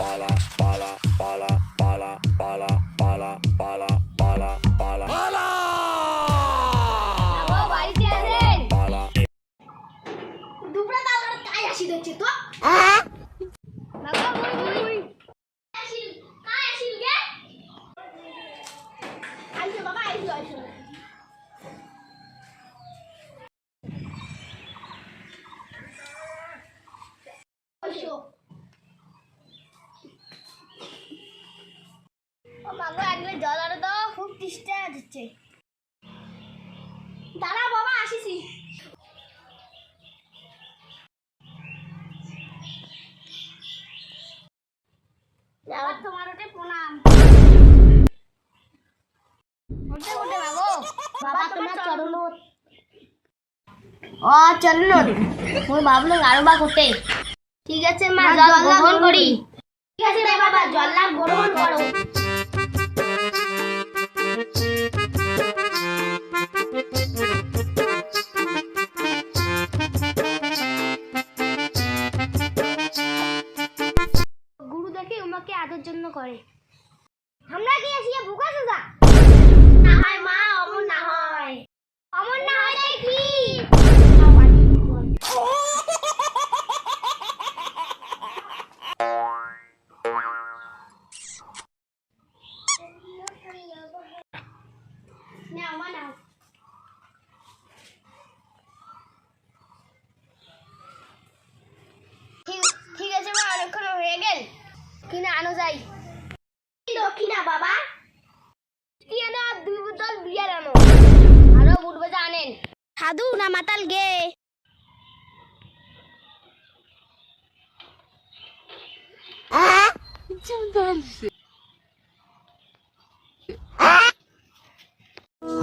বাবা, বাড়িতে মাগো, একলে জল আনো তো, খুব দিচ্ছে। দাঁড়া বাবা আসিছি। বাবা তোমার ওটে প্রণাম। ওটে ওটে বাবু। বাবা তোমার চরণ ও চরণ মোর বাবলু আরবা করতে ঠিক আছে মা জল গ্রহণ করি। ঠিক আছে বাবা জল গ্রহণ করো। উমাকে আদর জন্য করে। আমরা কি আসিয়া ভুকা সুদা না হয় মা অমন না হয় অমন না হয় তাই কি নাও মা নাও ঠিক ঠিক আছে মা অনেকক্ষণ হয়ে গেল কিনা আনো যাই দক্ষিণা বাবা। কি দুই বোতল বিয়ার আনো। আরও বুট আনেন সাধু না মাতাল গে?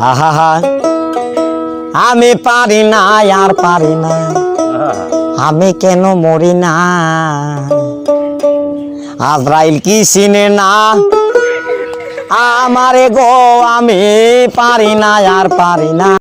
আহা আমি পারি না আর পারি না। আমি কেন মরি না? আজরাইল কি চিনে না? আমারে গো আমি পারি না আর পারি না।